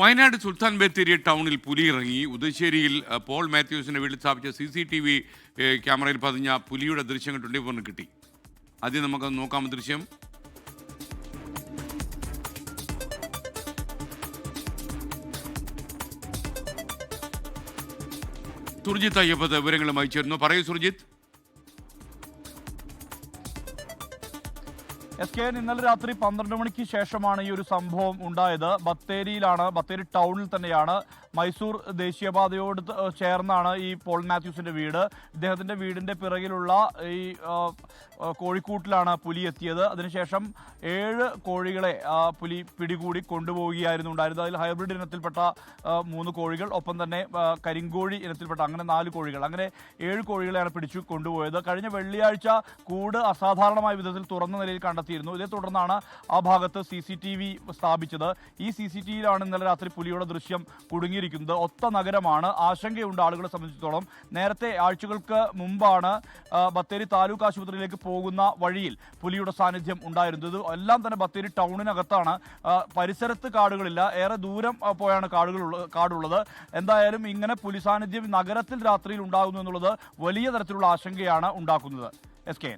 വയനാട് സുൽത്താൻ ബത്തേരി ടൗണിൽ പുലി ഇറങ്ങി ഉദശ്ശേരിയിൽ പോൾ മാത്യൂസിനെ വീട്ടിൽ സ്ഥാപിച്ച സി സി ടി വി ക്യാമറയിൽ പതിഞ്ഞ പുലിയുടെ ദൃശ്യങ്ങൾ ട്വന്റി ഫോറിന് കിട്ടി. ആദ്യം നമുക്ക് നോക്കാം ദൃശ്യം. സുർജിത്ത് അയ്യപ്പത് വിവരങ്ങളുമായി ചേർന്നു പറയൂ സുർജിത്ത്. എസ് കെ ഇന്നലെ രാത്രി പന്ത്രണ്ട് മണിക്ക് ശേഷമാണ് ഈ ഒരു സംഭവം ഉണ്ടായത്. ബത്തേരിയിലാണ് ബത്തേരി ടൗണിൽ തന്നെയാണ് മൈസൂർ ദേശീയപാതയോട് ചേർന്നാണ് ഈ പോൾ മാത്യൂസിന്റെ വീട്. ഇദ്ദേഹത്തിന്റെ വീടിന്റെ പിറകിലുള്ള ഈ കോഴിക്കൂട്ടിലാണ് പുലി എത്തിയത്. അതിനുശേഷം ഏഴ് കോഴികളെ പുലി പിടികൂടി കൊണ്ടുപോവുകയായിരുന്നു ഉണ്ടായിരുന്നത്. അതിൽ ഹൈബ്രിഡ് ഇനത്തിൽപ്പെട്ട മൂന്ന് കോഴികൾ ഒപ്പം തന്നെ കരിങ്കോഴി ഇനത്തിൽപ്പെട്ട അങ്ങനെ നാല് കോഴികൾ. അങ്ങനെ ഏഴ് കോഴികളെയാണ് പിടിച്ചു കൊണ്ടുപോയത്. കഴിഞ്ഞ വെള്ളിയാഴ്ച കൂട് അസാധാരണമായ വിധത്തിൽ തുറന്ന നിലയിൽ കണ്ടെത്തിയിരുന്നു ഇതേ തുടർന്നാണ് ആ ഭാഗത്ത് സി സി ടി വി സ്ഥാപിച്ചത്. ഈ സി സി ടി വിയിലാണ് ഇന്നലെ രാത്രി പുലിയുടെ ദൃശ്യം കുടുങ്ങിയിരിക്കുന്നത്. ഒത്ത നഗരമാണ്. ആശങ്കയുണ്ട് ആളുകളെ സംബന്ധിച്ചിടത്തോളം. നേരത്തെ ആഴ്ചകൾക്ക് മുമ്പാണ് ബത്തേരി താലൂക്ക് ആശുപത്രിയിലേക്ക് പോകുന്ന വഴിയിൽ പുലിയുടെ സാന്നിധ്യം ഉണ്ടായിരുന്നത്. എല്ലാം തന്നെ ബത്തേരി ടൗണിനകത്താണ്. പരിസരത്ത് കാടുകളില്ല. ഏറെ ദൂരം പോയാണ് കാടുകൾ കാടുള്ളത്. എന്തായാലും ഇങ്ങനെ പുലി സാന്നിധ്യം നഗരത്തിൽ രാത്രിയിൽ ഉണ്ടാകുന്നു എന്നുള്ളത് വലിയ തരത്തിലുള്ള ആശങ്കയാണ് ഉണ്ടാക്കുന്നത്. S K